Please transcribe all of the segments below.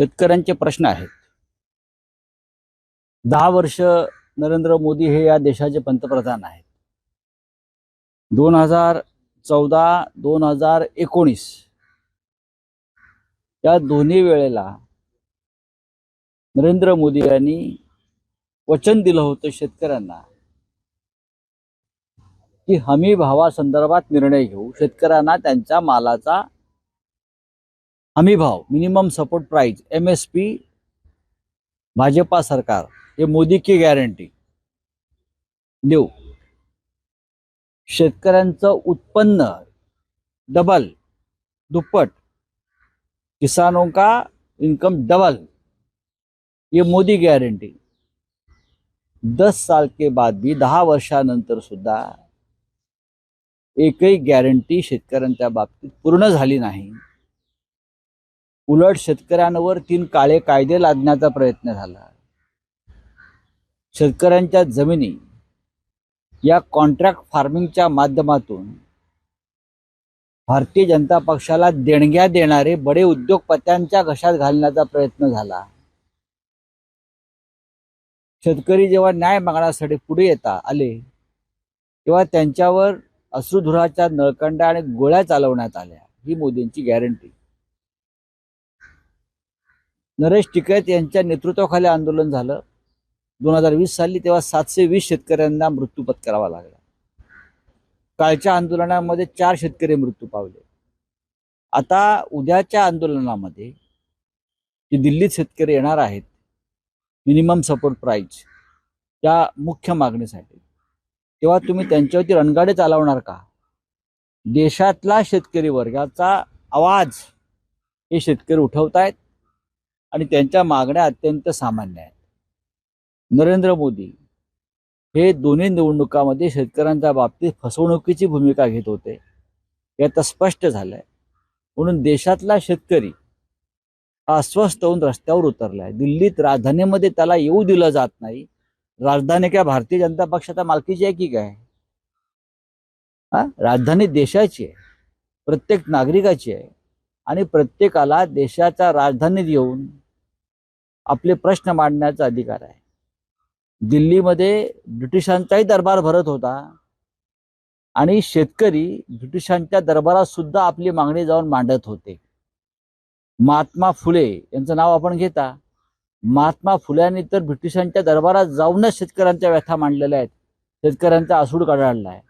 शेतकऱ्यांचे प्रश्न आहेत. दहा वर्ष नरेंद्र मोदी हे या देशाचे पंतप्रधान आहेत. दोन हजार चौदा दोन हजार एकोणीस या दोन्ही वेळेला नरेंद्र मोदी यांनी वचन दिलं होतं शेतकऱ्यांना की हमी भावासंदर्भात निर्णय घेऊ. शेतकऱ्यांना त्यांच्या मालाचा हमी भाव minimum support price M S P Bhajpa सरकार हे मोदी की गॅरंटी देऊ. शेतकऱ्यांचं उत्पन्न डबल दुप्पट. किसानों का इनकम डबल ये मोदी गॅरंटी दस साल के बाद भी दहा वर्षानंतर सुद्धा एकही गॅरंटी शेतकऱ्यांच्या बाबतीत पूर्ण झाली नाही. उलट शेतकऱ्यांवर तीन काळे कायदे लादण्याचा प्रयत्न झाला. शेतकऱ्यांच्या जमिनी या कॉन्ट्रॅक्ट फार्मिंगच्या माध्यमातून भारतीय जनता पक्षाला देणग्या देणारे बडे उद्योगपत्यांच्या घशात घालण्याचा प्रयत्न झाला. शेतकरी जेव्हा न्याय मागण्यासाठी पुढे येता आले तेव्हा त्यांच्यावर अश्रुधुराच्या नळकंडा आणि गोळ्या चालवण्यात आल्या ही मोदींची गॅरंटी नरेश टिकैत यांच्या नेतृत्वाखाली आंदोलन झालं. दोन हजार वीस साली तेव्हा सातशे वीस शेतकऱ्यांना मृत्यू पत्करावा लागला. कालच्या आंदोलनामध्ये चार शेतकरी मृत्यू पावले. आता उद्याच्या आंदोलनामध्ये जे दिल्लीत शेतकरी येणार आहेत मिनिमम सपोर्ट प्राईज या मुख्य मागणीसाठी तेव्हा तुम्ही त्यांच्यावरती रणगाडे चालवणार का? देशातला शेतकरी वर्गाचा आवाज हे शेतकरी उठवतायत आणि त्यांच्या मागण्या अत्यंत सामान्य आहेत. नरेंद्र मोदी हे दोन्ही निवडणुकामध्ये शेतकऱ्यांच्या बाबतीत फसवणुकीची भूमिका घेत होते. हे आता स्पष्ट झालंय. म्हणून देशातला शेतकरी हा अस्वस्थ होऊन रस्त्यावर उतरलाय. दिल्लीत राजधानीमध्ये त्याला येऊ दिलं जात नाही. राजधानी काय भारतीय जनता पक्षाच्या मालकीची आहे की काय? हा? राजधानी देशाची आहे. प्रत्येक नागरिकाची आहे. आणि प्रत्येकाला देशाच्या राजधानीत येऊन आपले प्रश्न मांडण्याचा अधिकार आहे. दिल्लीमध्ये ब्रिटिशांचाही दरबार भरत होता आणि शेतकरी ब्रिटिशांच्या दरबारात सुद्धा आपली मागणी जाऊन मांडत होते. महात्मा फुले यांचं नाव आपण घेता. महात्मा फुल्यांनी तर ब्रिटिशांच्या दरबारात जाऊनच शेतकऱ्यांच्या व्यथा मांडलेल्या आहेत. शेतकऱ्यांचा आसूड काढला आहे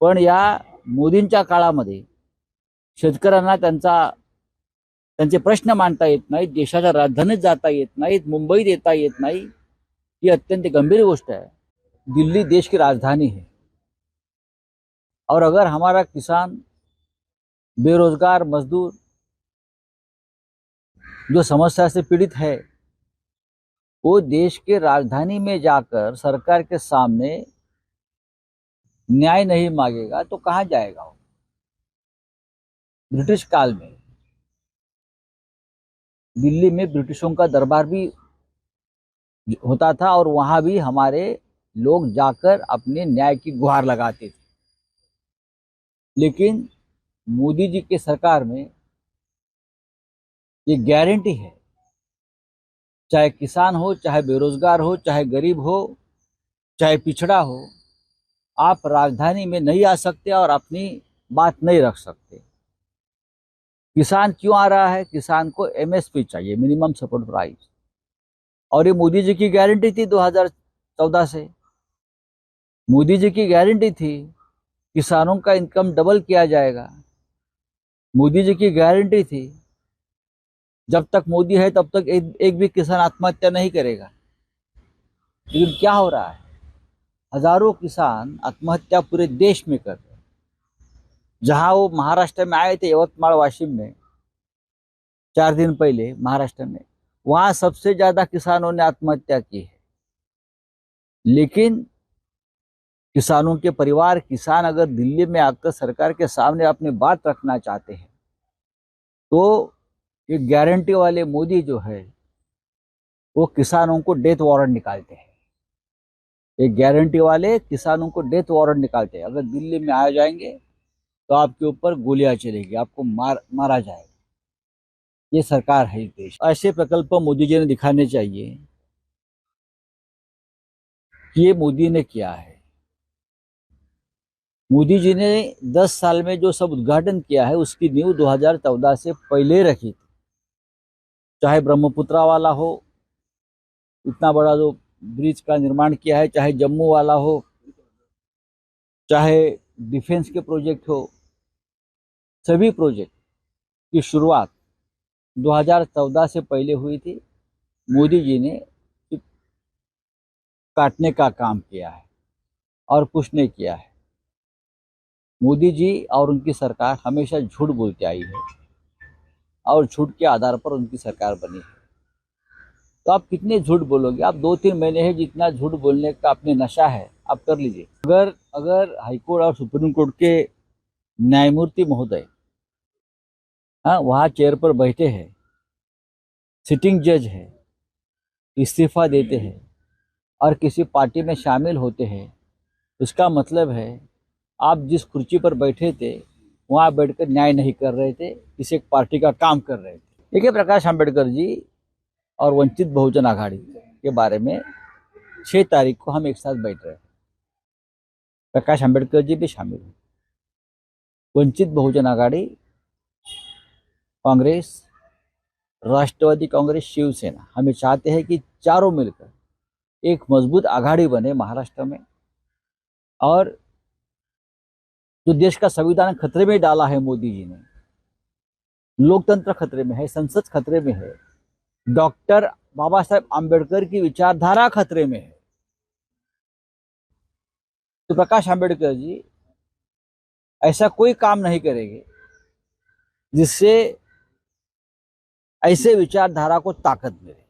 पण या मोदींच्या काळामध्ये त्यांचे प्रश्न मांडता येत नाहीत, देशाच्या राजधानीत जाता येत नाहीत, मुंबईत येता येत नाही, ही अत्यंत गंभीर गोष्ट है दिल्ली देश की राजधानी है. और अगर हमारा किसान, बेरोजगार, मजदूर, जो समस्या से पीड़ित है, वो देश के राजधानी में जाकर सरकार के सामने न्याय नहीं मांगेगा तो कहाँ जाएगा वो? ब्रिटिश काल में, दिल्ली में ब्रिटिशों का दरबार भी होता था और वहाँ भी हमारे लोग जाकर अपने न्याय की गुहार लगाते थे। लेकिन मोदी जी के सरकार में ये गारंटी है, चाहे किसान हो, चाहे बेरोजगार हो, चाहे गरीब हो, चाहे पिछड़ा हो, आप राजधानी में नहीं आ सकते और अपनी बात नहीं रख सकते। किसान क्यों आ रहा है? किसान को एमएसपी चाहिए मिनिमम सपोर्ट प्राइस और ये मोदी जी की गारंटी थी 2014 से। मोदी जी की गारंटी थी किसानों का इनकम डबल किया जाएगा। मोदी जी की गारंटी थी जब तक मोदी है तब तक एक, एक भी किसान आत्महत्या नहीं करेगा। लेकिन क्या हो रहा है? हज़ारों किसान आत्महत्या पूरे देश में कर जहाँ वो महाराष्ट्र में आए थे यवतमाल वाशिम में, चार दिन पहले महाराष्ट्र में, वहाँ सबसे ज़्यादा किसानों ने आत्महत्या की है। लेकिन किसानों के परिवार, किसान अगर दिल्ली में आकर सरकार के सामने अपनी बात रखना चाहते हैं तो ये गारंटी वाले मोदी जो है, वो किसानों को डेथ वारंट निकालते हैं। ये गारंटी वाले किसानों को डेथ वारंट निकालते हैं। अगर दिल्ली में आ जाएँगे तो आपके ऊपर गोलियाँ चलेगी, आपको मार, मारा जाएगा। ये सरकार है देश। ऐसे प्रकल्प मोदी जी ने दिखाने चाहिए कि ये मोदी ने किया है। मोदी जी ने 10 साल में जो सब उद्घाटन किया है, उसकी नींव 2014 से पहले रखी थी। चाहे ब्रह्मपुत्रा वाला हो, इतना बड़ा जो ब्रिज का निर्माण किया है, चाहे जम्मू वाला हो, चाहे डिफेंस के प्रोजेक्ट हो सभी प्रोजेक्ट की शुरुआत 2014 से पहले हुई थी। मोदी जी ने काटने का काम किया है और कुछ नहीं किया है। मोदी जी और उनकी सरकार हमेशा झूठ बोलती आई है और झूठ के आधार पर उनकी सरकार बनी है। तो आप कितने झूठ बोलोगे? आप दो तीन महीने है, जितना झूठ बोलने का अपने नशा है, आप कर लीजिए। अगर अगर हाईकोर्ट और सुप्रीम कोर्ट के न्यायमूर्ति महोदय हाँ वहाँ चेयर पर बैठे हैं। सिटिंग जज है, इस्तीफा देते हैं और किसी पार्टी में शामिल होते हैं। उसका मतलब है, आप जिस कुर्सी पर बैठे थे, वहाँ बैठकर न्याय नहीं कर रहे थे, किसी एक पार्टी का काम कर रहे थे। देखिए प्रकाश आंबेडकर जी और वंचित बहुजन आघाड़ी के बारे में छः तारीख को हम एक साथ बैठ रहे हैं। प्रकाश आंबेडकर जी भी शामिल हैं। वंचित बहुजन आघाड़ी कांग्रेस, राष्ट्रवादी कांग्रेस, शिवसेना, हमें चाहते हैं कि चारों मिलकर एक मज़बूत आघाड़ी बने महाराष्ट्र में। और जो देश का संविधान खतरे में डाला है मोदी जी ने, लोकतंत्र खतरे में है, संसद खतरे में है, डॉक्टर बाबा साहेब आंबेडकर की विचारधारा खतरे में है। तो प्रकाश आंबेडकर जी, ऐसा कोई काम नहीं करेंगे जिससे ऐसे विचारधारा को ताकत मिले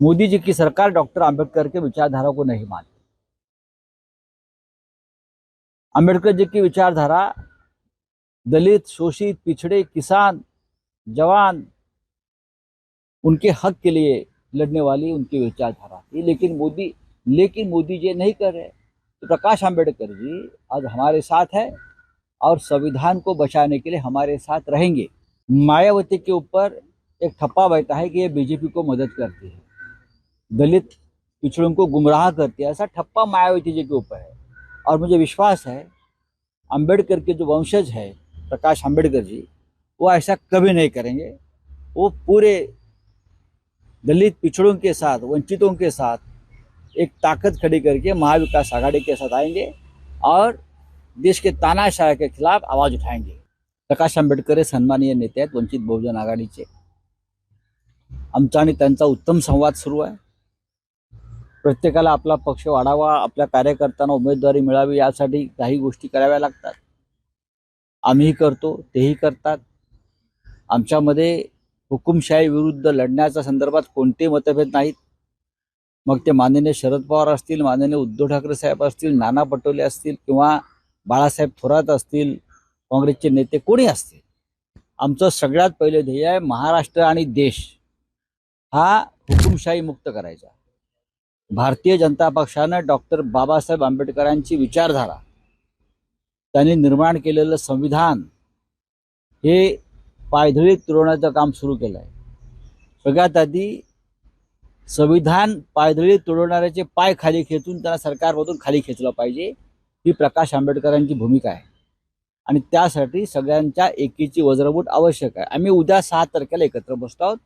मोदी जी की सरकार डॉक्टर आंबेडकर के विचारधारा को नहीं मानती। आंबेडकर जी की विचारधारा, दलित, शोषित, पिछड़े, किसान, जवान, उनके हक के लिए लड़ने वाली उनकी विचारधारा थी, लेकिन मोदी लेकिन मोदी जी नहीं कर रहे। तो प्रकाश आंबेडकर जी आज हमारे साथ है और संविधान को बचाने के लिए हमारे साथ रहेंगे। मायावती के ऊपर एक ठप्पा बैठा है कि ये बीजेपी को मदद करती है। दलित पिछड़ों को गुमराह करती है। ऐसा ठप्पा मायावती जी के ऊपर है। और मुझे विश्वास है, अंबेडकर के जो वंशज है, प्रकाश अंबेडकर जी, वो ऐसा कभी नहीं करेंगे। वो पूरे दलित पिछड़ों के साथ, वंचितों के साथ एक ताकत खड़ी करके महाविकास आघाड़ी के साथ आएँगे और देश के तानाशाह के खिलाफ आवाज़ उठाएँगे। प्रकाश आंबेडकर हे सन्माननीय नेते आहेत वंचित बहुजन आघाडीचे. आमचा आणि त्यांचा उत्तम संवाद सुरू आहे. प्रत्येकाला आपला पक्ष वाढावा आपल्या कार्यकर्त्यांना उमेदवारी मिळावी यासाठी काही गोष्टी कराव्या लागतात. आम्हीही करतो तेही करतात. आमच्यामध्ये हुकुमशाही विरुद्ध लढण्याच्या संदर्भात कोणतेही मतभेद नाहीत. मग ते माननीय शरद पवार असतील माननीय उद्धव ठाकरे साहेब असतील नाना पटोले असतील किंवा बाळासाहेब थोरात असतील काँग्रेसचे नेते कोणी असतील? आमचं सगळ्यात पहिलं ध्येय आहे महाराष्ट्र आणि देश. हा हुकुमशाही मुक्त करायचा. भारतीय जनता पक्षानं डॉक्टर बाबासाहेब आंबेडकरांची विचारधारा त्यांनी निर्माण केलेलं संविधान हे पायधळीत तुडवण्याचं काम सुरू केलं आहे सगळ्यात आधी संविधान पायधळीत तुडवणाऱ्याचे पाय खाली खेचून त्यांना सरकारमधून खाली खेचलं पाहिजे ही प्रकाश आंबेडकरांची भूमिका आहे. आणि त्यासाठी सगळ्यांच्या एकीची वज्रबूट आवश्यक आहे. आम्ही उद्या सहा तारखेला एकत्र बसतो आहोत.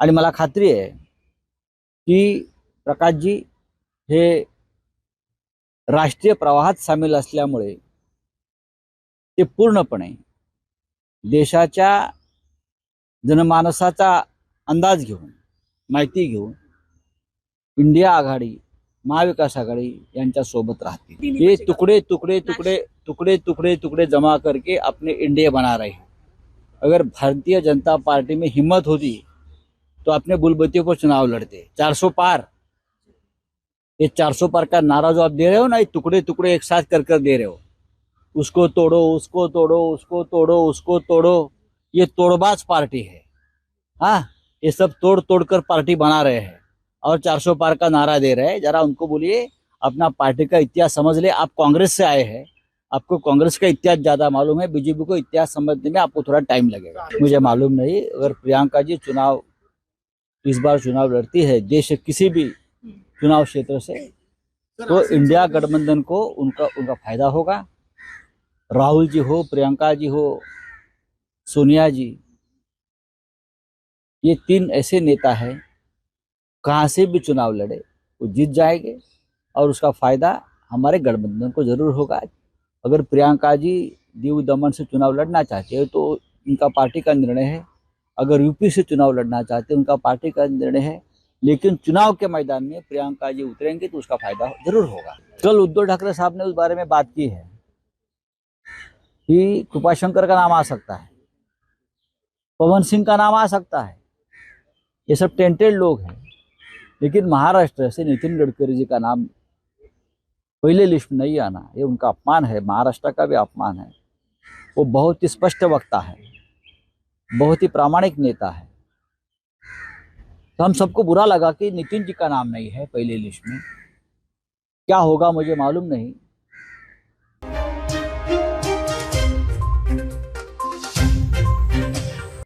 आणि मला खात्री आहे की प्रकाशजी हे राष्ट्रीय प्रवाहात सामील असल्यामुळे ते पूर्णपणे देशाच्या जनमानसाचा अंदाज घेऊन माहिती घेऊन इंडिया आघाडी महाविकास आघाडी यांच्या सोबत राहतील ये टुकड़े टुकड़े टुकड़े टुकड़े टुकड़े टुकड़े जमा करके अपने इंडिया बना रहे हैं. अगर भारतीय जनता पार्टी में हिम्मत होती तो अपने बुलबतियों पर चुनाव लड़ते. 400 पार. ये 400 पार का नारा जो आप दे रहे हो ना ये टुकड़े टुकड़े एक साथ कर कर दे रहे हो. उसको तोड़ो उसको तोड़ो उसको तोड़ो उसको तोड़ो. ये तोड़बाज पार्टी है. हाँ ये सब तोड़ तोड़ कर पार्टी बना रहे हैं. और 400 पार का नारा दे रहे हैं। जरा उनको बोलिए, अपना पार्टी का इतिहास समझ ले। आप कांग्रेस से आए हैं। आपको कांग्रेस का इतिहास ज़्यादा मालूम है। बीजेपी को इतिहास समझने में आपको थोड़ा टाइम लगेगा। मुझे मालूम नहीं। अगर प्रियंका जी चुनाव, इस बार चुनाव लड़ती है देश किसी भी चुनाव क्षेत्र से तो इंडिया गठबंधन को उनका उनका फ़ायदा होगा। राहुल जी हो, प्रियंका जी हो, सोनिया जी, ये तीन ऐसे नेता हैं कहाँ से भी चुनाव लड़े, वो जीत जाएँगे और उसका फ़ायदा हमारे गठबंधन को ज़रूर होगा। अगर प्रियंका जी दीव दमन से चुनाव लड़ना चाहते हैं तो उनका पार्टी का निर्णय है। अगर यूपी से चुनाव लड़ना चाहते हैं, उनका पार्टी का निर्णय है। लेकिन चुनाव के मैदान में प्रियंका जी उतरेंगे तो उसका फ़ायदा ज़रूर होगा। कल उद्धव ठाकरे साहब ने उस बारे में बात की है कि कृपाशंकर का नाम आ सकता है, पवन सिंह का नाम आ सकता है। ये सब टेंटेड लोग हैं। लेकिन महाराष्ट्र से नितिन गडकरी जी का नाम पहले लिस्ट में नहीं आना, ये उनका अपमान है, महाराष्ट्र का भी अपमान है। वो बहुत ही स्पष्ट वक्ता है, बहुत ही प्रामाणिक नेता है। तो हम सबको बुरा लगा कि नितिन जी का नाम नहीं है पहले लिस्ट में। क्या होगा मुझे मालूम नहीं।